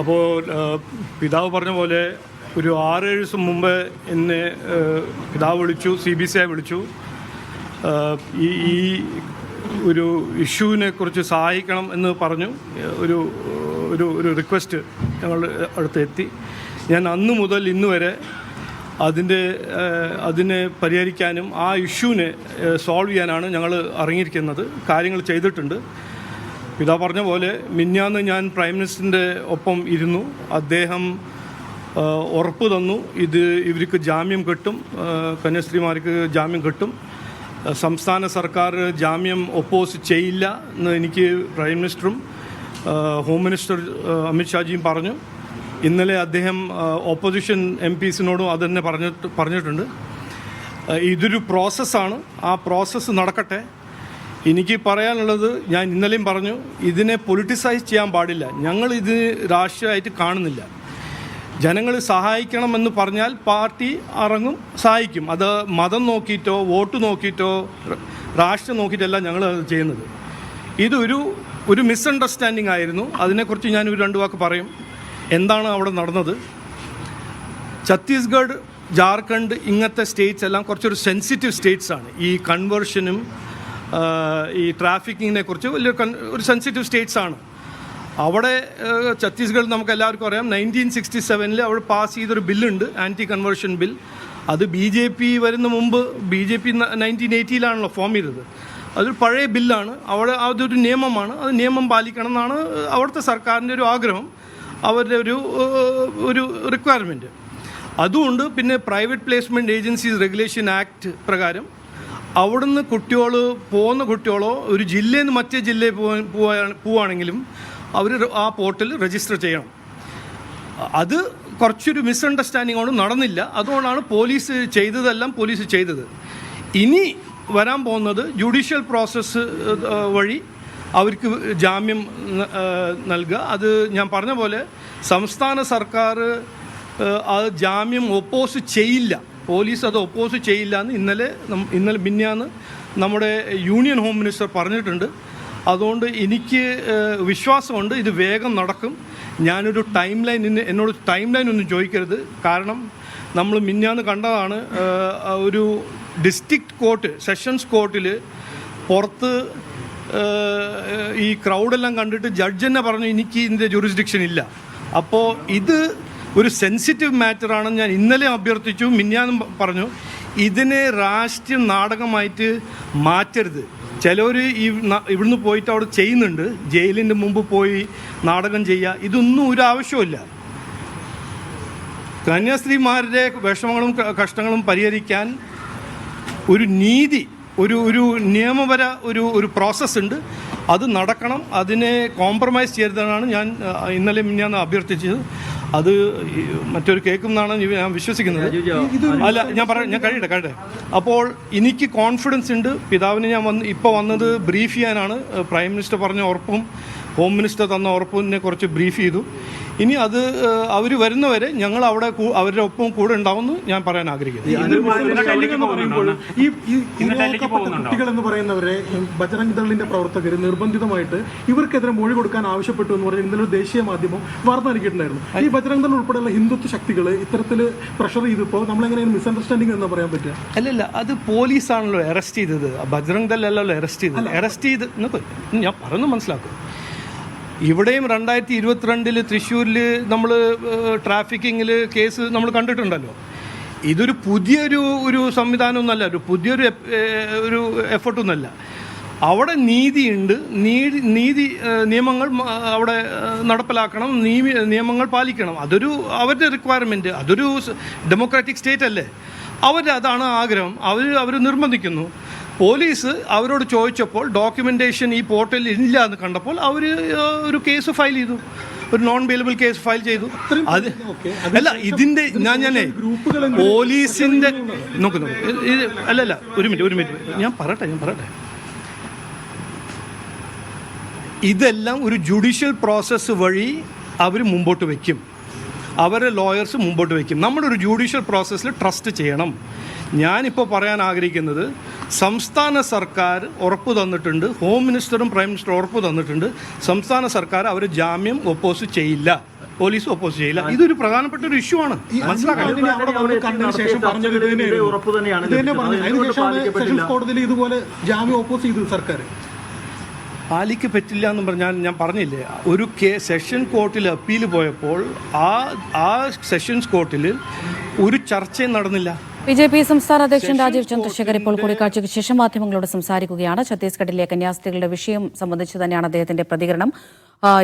അപ്പോൾ പിതാവ് പറഞ്ഞ പോലെ ഒരു ആറേഴ് ദിവസം മുമ്പ് എന്നെ പിതാവ് വിളിച്ചു സി ബി സി ഐ വിളിച്ചു. ഈ ഈ ഒരു ഇഷ്യൂവിനെ കുറിച്ച് സഹായിക്കണം എന്ന് പറഞ്ഞു. ഒരു ഒരു ഒരു റിക്വസ്റ്റ് ഞങ്ങൾ അടുത്ത് എത്തി. ഞാൻ അന്ന് മുതൽ ഇന്ന് വരെ അതിന്റെ അതിനെ പരിഹരിക്കാനും ആ ഇഷ്യൂവിനെ സോൾവ് ചെയ്യാനാണ് ഞങ്ങൾ ഇറങ്ങിയിരിക്കുന്നത്. കാര്യങ്ങൾ ചെയ്തിട്ടുണ്ട്. പിതാ പറഞ്ഞ പോലെ മിന്നാന്ന് ഞാൻ പ്രൈം മിനിസ്റ്ററിന്റെ ഒപ്പം ഇരുന്നു. അദ്ദേഹം ഉറപ്പ് തന്നു. ഇത് ഇവർക്ക് ജാമ്യം കിട്ടും. കന്യാസ്ത്രീമാർക്ക് ജാമ്യം കിട്ടും. സംസ്ഥാന സർക്കാർ ജാമ്യം ഒപ്പോസ് ചെയ്യില്ല എന്ന് എനിക്ക് പ്രൈം മിനിസ്റ്ററും ഹോം മിനിസ്റ്റർ അമിത്ഷാജിയും പറഞ്ഞു. ഇന്നലെ അദ്ദേഹം ഓപ്പോസിഷൻ എം പിസിനോടും അത് തന്നെ പറഞ്ഞിട്ട് പറഞ്ഞിട്ടുണ്ട്. ഇതൊരു പ്രോസസ്സാണ് ആ പ്രോസസ്സ് നടക്കട്ടെ. എനിക്ക് പറയാനുള്ളത് ഞാൻ ഇന്നലെയും പറഞ്ഞു ഇതിനെ പൊളിറ്റിസൈസ് ചെയ്യാൻ പാടില്ല. ഞങ്ങൾ ഇത് രാഷ്ട്രീയമായിട്ട് കാണുന്നില്ല. ജനങ്ങൾ സഹായിക്കണമെന്ന് പറഞ്ഞാൽ പാർട്ടി ഇറങ്ങും സഹായിക്കും. അത് മതം നോക്കിയിട്ടോ വോട്ട് നോക്കിയിട്ടോ രാഷ്ട്രീയം നോക്കിയിട്ടല്ല ഞങ്ങൾ അത് ചെയ്യുന്നത്. ഇതൊരു ഒരു മിസ്അണ്ടർസ്റ്റാൻഡിങ് ആയിരുന്നു. അതിനെക്കുറിച്ച് ഞാൻ ഒരു രണ്ട് വാക്ക് പറയും. എന്താണ് അവിടെ നടന്നത്? ഛത്തീസ്ഗഡ് ജാർഖണ്ഡ് ഇങ്ങനത്തെ സ്റ്റേറ്റ്സ് എല്ലാം കുറച്ചൊരു സെൻസിറ്റീവ് സ്റ്റേറ്റ്സ് ആണ്. ഈ കൺവേർഷനും ഈ ട്രാഫിക്കിങ്ങിനെ കുറിച്ച് വലിയ ഒരു സെൻസിറ്റീവ് സ്റ്റേറ്റ്സ് ആണ്. അവിടെ ഛത്തീസ്ഗഡ് നമുക്ക് എല്ലാവർക്കും അറിയാം. നയന്റീൻ സിക്സ്റ്റി സെവനിൽ അവിടെ പാസ് ചെയ്തൊരു ബില്ലുണ്ട് ആന്റി കൺവേർഷൻ ബിൽ അത് ബി ജെ പി വരുന്ന മുമ്പ് ബി ജെ പി നയന്റീൻ എയ്റ്റിയിലാണല്ലോ ഫോം ചെയ്തത്. അതൊരു പഴയ ബില്ലാണ്. അവിടെ അതൊരു നിയമമാണ്. അത് നിയമം പാലിക്കണം എന്നാണ് അവിടുത്തെ സർക്കാരിന്റെ ഒരു ആഗ്രഹം. അവരുടെ ഒരു ഒരു റിക്വയർമെന്റ് അതുകൊണ്ട് പിന്നെ private placement agencies regulation act പ്രകാരം അവിടുന്ന് കുട്ടികൾ പോകുന്ന കുട്ടികളോ ഒരു ജില്ലയിൽ നിന്ന് മറ്റേ ജില്ലയിൽ പോവാൻ പോവാ- പോവുകയാണെങ്കിലും അവർ ആ പോർട്ടൽ രജിസ്റ്റർ ചെയ്യണം. അത് കുറച്ചൊരു മിസ്അണ്ടർസ്റ്റാൻഡിംഗ് കൊണ്ട് നടന്നില്ല. അതുകൊണ്ടാണ് പോലീസ് ചെയ്തതെല്ലാം പോലീസ് ചെയ്തത്. ഇനി വരാൻ പോകുന്നത് ജുഡീഷ്യൽ പ്രോസസ്സ് വഴി അവർക്ക് ജാമ്യം നൽകുക. അത് ഞാൻ പറഞ്ഞ പോലെ സംസ്ഥാന സർക്കാർ ആ ജാമ്യം ഒപ്പോസ് ചെയ്യില്ല. പോലീസ് അത് ഒപ്പോസ് ചെയ്യില്ല എന്ന് ഇന്നലെ ഇന്നലെ മിന്നാന്ന് നമ്മുടെ യൂണിയൻ ഹോം മിനിസ്റ്റർ പറഞ്ഞിട്ടുണ്ട്. അതുകൊണ്ട് എനിക്ക് വിശ്വാസമുണ്ട് ഇത് വേഗം നടക്കും. ഞാനൊരു ടൈം ലൈൻ എന്നോട് ടൈം ലൈൻ ഒന്നും ചോദിക്കരുത്. കാരണം നമ്മൾ മിന്നാന്ന് കണ്ടതാണ് ഒരു ഡിസ്ട്രിക്ട് കോർട്ട് സെഷൻസ് കോർട്ടിൽ പുറത്ത് ഈ ക്രൗഡെല്ലാം കണ്ടിട്ട് ജഡ്ജ് തന്നെ പറഞ്ഞു എനിക്ക് ഇതിന്റെ ജുറിസ്ഡിക്ഷൻ ഇല്ല. അപ്പോൾ ഇത് ഒരു സെൻസിറ്റീവ് മാറ്ററാണെന്ന് ഞാൻ ഇന്നലെ അഭ്യർത്ഥിച്ചു മിന്നാനും പറഞ്ഞു. ഇതിനെ രാഷ്ട്രീയ നാടകമായിട്ട് മാറ്റരുത്. ചിലർ ഈ ഇവിടുന്ന് പോയിട്ട് അവിടെ ചെയ്യുന്നുണ്ട്. ജയിലിന്റെ മുമ്പ് പോയി നാടകം ചെയ്യുക. ഇതൊന്നും ഒരു ആവശ്യമില്ല കന്യാസ്ത്രീമാരുടെ വിഷമങ്ങളും കഷ്ടങ്ങളും പരിഹരിക്കാൻ ഒരു നീതി ഒരു ഒരു നിയമപര ഒരു ഒരു പ്രോസസ്സ് ഉണ്ട്. അത് നടക്കണം. അതിനെ കോംപ്രമൈസ് ചെയ്തതാണ് ഞാൻ ഇന്നലെ ഞാൻ അഭ്യർത്ഥിച്ചത്. അത് മറ്റൊരു കേൾക്കുമെന്നാണ് ഞാൻ വിശ്വസിക്കുന്നത്. അല്ല ഞാൻ പറയാം ഞാൻ കഴിയട്ടെ കഴിയട്ടെ. അപ്പോൾ എനിക്ക് കോൺഫിഡൻസ് ഉണ്ട്. പിതാവിന് ഞാൻ വന്ന് ഇപ്പോൾ വന്നത് ബ്രീഫ് ചെയ്യാനാണ്. പ്രൈം മിനിസ്റ്റർ പറഞ്ഞ ഉറപ്പും ഹോം മിനിസ്റ്റർ തന്ന ഉറപ്പിനെ കുറച്ച് ബ്രീഫ് ചെയ്തു. ഇനി അത് അവർ വരുന്നവരെ ഞങ്ങൾ അവിടെ അവരുടെ ഒപ്പം കൂടെ ഉണ്ടാവുമെന്ന് ഞാൻ പറയാൻ ആഗ്രഹിക്കുന്നു. ഈ കുട്ടികൾ എന്ന് പറയുന്നവരെ ബജറംഗ് ദളിന്റെ പ്രവർത്തകർ നിർബന്ധിതമായിട്ട് ഇവർക്കെതിരെ മൊഴി കൊടുക്കാൻ ആവശ്യപ്പെട്ടു എന്ന് പറഞ്ഞ് ഇന്നലെ ദേശീയ മാധ്യമം വാർത്ത നൽകിയിട്ടുണ്ടായിരുന്നു. ഈ ബജറംഗ് ദൾ ഉൾപ്പെടെയുള്ള ഹിന്ദുത്വ ശക്തികൾ ഇത്തരത്തിൽ പ്രഷർ ചെയ്തപ്പോൾ നമ്മളെങ്ങനെയാണ് മിസ്അണ്ടർസ്റ്റാൻഡിംഗ് എന്ന് പറയാൻ പറ്റുക? അല്ലല്ല അത് പോലീസാണല്ലോ അറസ്റ്റ് ചെയ്തത്. ബജറംഗ് ദൾ അല്ലല്ലോ അറസ്റ്റ് ചെയ്തത്. അറസ്റ്റ് ചെയ്ത് ഞാൻ പറഞ്ഞു മനസ്സിലാക്കും. ഇവിടെയും രണ്ടായിരത്തി ഇരുപത്തിരണ്ടിൽ തൃശ്ശൂരിൽ നമ്മൾ ട്രാഫിക്കിങ്ങിൽ കേസ് നമ്മൾ കണ്ടിട്ടുണ്ടല്ലോ. ഇതൊരു പുതിയൊരു ഒരു സംവിധാനമൊന്നുമല്ല ഒരു പുതിയൊരു ഒരു എഫർട്ടൊന്നുമല്ല. അവിടെ നീതിയുണ്ട് നീതി നീതി നിയമങ്ങൾ അവിടെ നടപ്പിലാക്കണം നീതി നിയമങ്ങൾ പാലിക്കണം. അതൊരു അവരുടെ റിക്വയർമെന്റ് അതൊരു ഡെമോക്രാറ്റിക് സ്റ്റേറ്റ് അല്ലേ? അവർ അതാണ് ആഗ്രഹം അവർ അവർ നിർബന്ധിക്കുന്നു. പോലീസ് അവരോട് ചോദിച്ചപ്പോൾ ഡോക്യുമെന്റേഷൻ ഈ പോർട്ടലിൽ ഇല്ല എന്ന് കണ്ടപ്പോൾ അവർ ഒരു കേസ് ഫയൽ ചെയ്തു. ഒരു നോൺ ബെയിലബിൾ കേസ് ഫയൽ ചെയ്തു അത് അല്ല ഇതിന്റെ ഞാൻ ഞാൻ പോലീസിന്റെ നോക്ക് നോക്ക്. അല്ല അല്ല അല്ലല്ല ഒരു മിനിറ്റ് ഒരു മിനിറ്റ്. ഞാൻ പറയട്ടെ ഞാൻ പറയട്ടെ. ഇതെല്ലാം ഒരു ജുഡീഷ്യൽ പ്രോസസ്സ് വഴി അവർ മുമ്പോട്ട് വയ്ക്കും അവരെ ലോയേഴ്സ് മുമ്പോട്ട് വയ്ക്കും നമ്മുടെ ഒരു ജുഡീഷ്യൽ പ്രോസസ്സിൽ ട്രസ്റ്റ് ചെയ്യണം. ഞാനിപ്പോൾ പറയാൻ ആഗ്രഹിക്കുന്നത് സംസ്ഥാന സർക്കാർ ഉറപ്പ് തന്നിട്ടുണ്ട്. ഹോം മിനിസ്റ്ററും പ്രൈം മിനിസ്റ്ററും ഉറപ്പ് തന്നിട്ടുണ്ട്. സംസ്ഥാന സർക്കാർ അവർ ജാമ്യം ഒപ്പോസ് ചെയ്യില്ല. പോലീസ് ഒപ്പോസ് ചെയ്യില്ല. ഇതൊരു പ്രധാനപ്പെട്ട ഒരു ഇഷ്യൂ ആണ്. കോടതിയിൽ ഇതുപോലെ ജാമ്യം ഒപ്പോസ് ചെയ്തു സർക്കാർ. പാലിക്ക് പറ്റില്ല എന്ന് പറഞ്ഞാൽ ഞാൻ പറഞ്ഞില്ലേ? ഒരു കേ സെഷൻ കോർട്ടിൽ അപ്പീൽ പോയപ്പോൾ ആ ആ സെഷൻസ് കോർട്ടിൽ ഒരു ചർച്ചയും നടന്നില്ല. ബി ജെ പി സംസ്ഥാന അധ്യക്ഷൻ രാജീവ് ചന്ദ്രശേഖർ ഇപ്പോൾ കൂടിക്കാഴ്ചയ്ക്ക് ശേഷം മാധ്യമങ്ങളോട് സംസാരിക്കുകയാണ്. ഛത്തീസ്ഗഡിലെ കന്യാസ്ത്രീകളുടെ വിഷയം സംബന്ധിച്ച് തന്നെയാണ് അദ്ദേഹത്തിന്റെ പ്രതികരണം.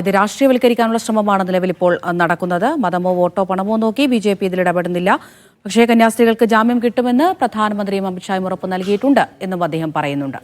ഇത് രാഷ്ട്രീയവൽക്കരിക്കാനുള്ള ശ്രമമാണ് നിലവിൽ ഇപ്പോൾ നടക്കുന്നത്. മതമോ വോട്ടോ പണമോ നോക്കി ബി ജെ പി ഇതിൽ ഇടപെടുന്നില്ല. പക്ഷേ കന്യാസ്ത്രീകൾക്ക് ജാമ്യം കിട്ടുമെന്ന് പ്രധാനമന്ത്രിയും അമിത്ഷായും ഉറപ്പ് നൽകിയിട്ടുണ്ട് എന്നും അദ്ദേഹം പറയുന്നുണ്ട്.